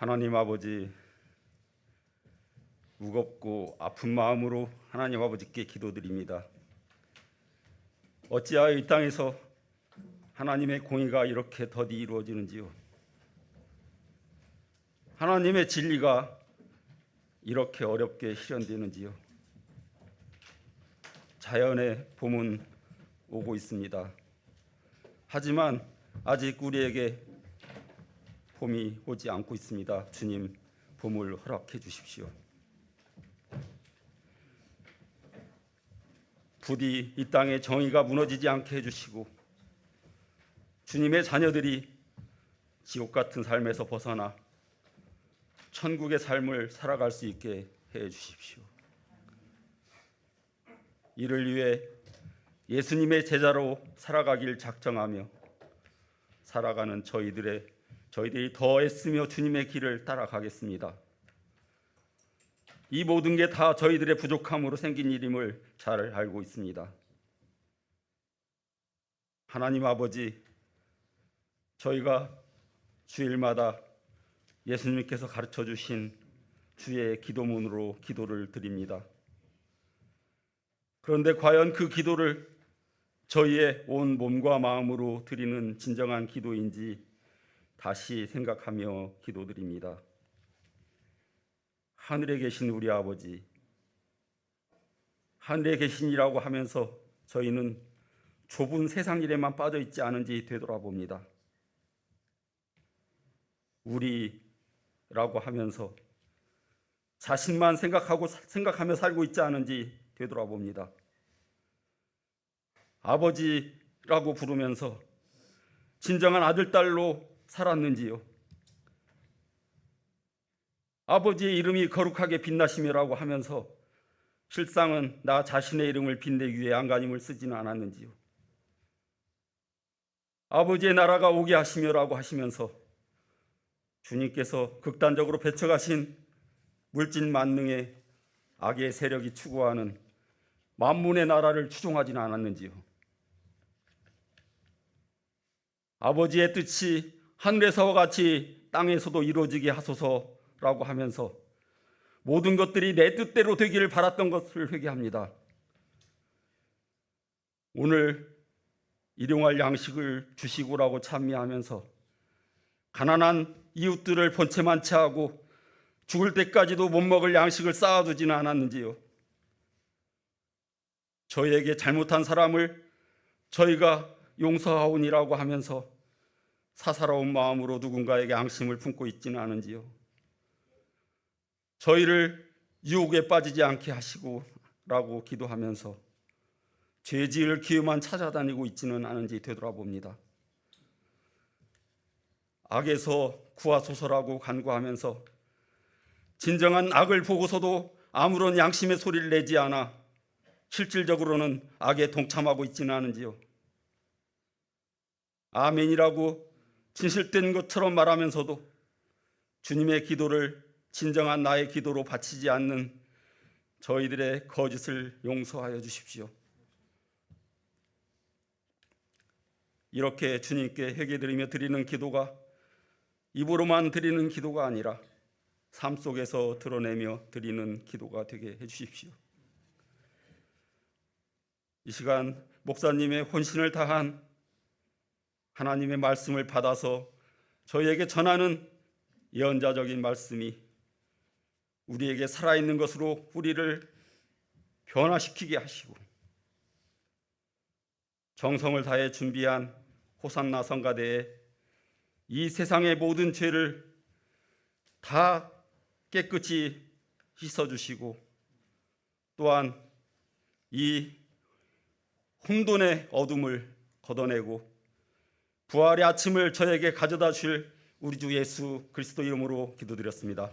하나님 아버지 무겁고 아픈 마음으로 하나님 아버지께 기도드립니다. 어찌하여 이 땅에서 하나님의 공의가 이렇게 더디 이루어지는지요? 하나님의 진리가 이렇게 어렵게 실현되는지요? 자연의 봄은 오고 있습니다. 하지만 아직 우리에게 봄이 오지 않고 있습니다. 주님, 봄을 허락해 주십시오. 부디 이 땅에 정의가 무너지지 않게 해주시고 주님의 자녀들이 지옥 같은 삶에서 벗어나 천국의 삶을 살아갈 수 있게 해 주십시오. 이를 위해 예수님의 제자로 살아가길 작정하며 살아가는 저희들의 저희들이 더 애쓰며 주님의 길을 따라가겠습니다. 이 모든 게 다 저희들의 부족함으로 생긴 일임을 잘 알고 있습니다. 하나님 아버지, 저희가 주일마다 예수님께서 가르쳐 주신 주의 기도문으로 기도를 드립니다. 그런데 과연 그 기도를 저희의 온 몸과 마음으로 드리는 진정한 기도인지 다시 생각하며 기도드립니다. 하늘에 계신 우리 아버지, 하늘에 계신이라고 하면서 저희는 좁은 세상 일에만 빠져 있지 않은지 되돌아봅니다. 우리라고 하면서 자신만 생각하고 생각하며 살고 있지 않은지 되돌아봅니다. 아버지라고 부르면서 진정한 아들 딸로 살았는지요? 아버지의 이름이 거룩하게 빛나시며라고 하면서 실상은 나 자신의 이름을 빛내기 위해 안간힘을 쓰지는 않았는지요? 아버지의 나라가 오게 하시며라고 하시면서 주님께서 극단적으로 배척하신 물진 만능의 악의 세력이 추구하는 만문의 나라를 추종하지는 않았는지요? 아버지의 뜻이 하늘에서와 같이 땅에서도 이루어지게 하소서라고 하면서 모든 것들이 내 뜻대로 되기를 바랐던 것을 회개합니다. 오늘 일용할 양식을 주시고라고 찬미하면서 가난한 이웃들을 본체만 채하고 죽을 때까지도 못 먹을 양식을 쌓아두지는 않았는지요. 저희에게 잘못한 사람을 저희가 용서하오니라고 하면서 사사로운 마음으로 누군가에게 앙심을 품고 있지는 않은지요. 저희를 유혹에 빠지지 않게 하시고라고 기도하면서 죄지을 기회만 찾아다니고 있지는 않은지 되돌아봅니다. 악에서 구하소서라고 간구하면서 진정한 악을 보고서도 아무런 양심의 소리를 내지 않아 실질적으로는 악에 동참하고 있지는 않은지요. 아멘이라고 진실된 것처럼 말하면서도 주님의 기도를 진정한 나의 기도로 바치지 않는 저희들의 거짓을 용서하여 주십시오. 이렇게 주님께 회개드리며 드리는 기도가 입으로만 드리는 기도가 아니라 삶 속에서 드러내며 드리는 기도가 되게 해 주십시오. 이 시간 목사님의 혼신을 다한 하나님의 말씀을 받아서 저희에게 전하는 예언자적인 말씀이 우리에게 살아있는 것으로 우리를 변화시키게 하시고 정성을 다해 준비한 호산나 성가대에 이 세상의 모든 죄를 다 깨끗이 씻어주시고 또한 이 혼돈의 어둠을 걷어내고 부활의 아침을 저에게 가져다 줄 우리 주 예수 그리스도 이름으로 기도드렸습니다.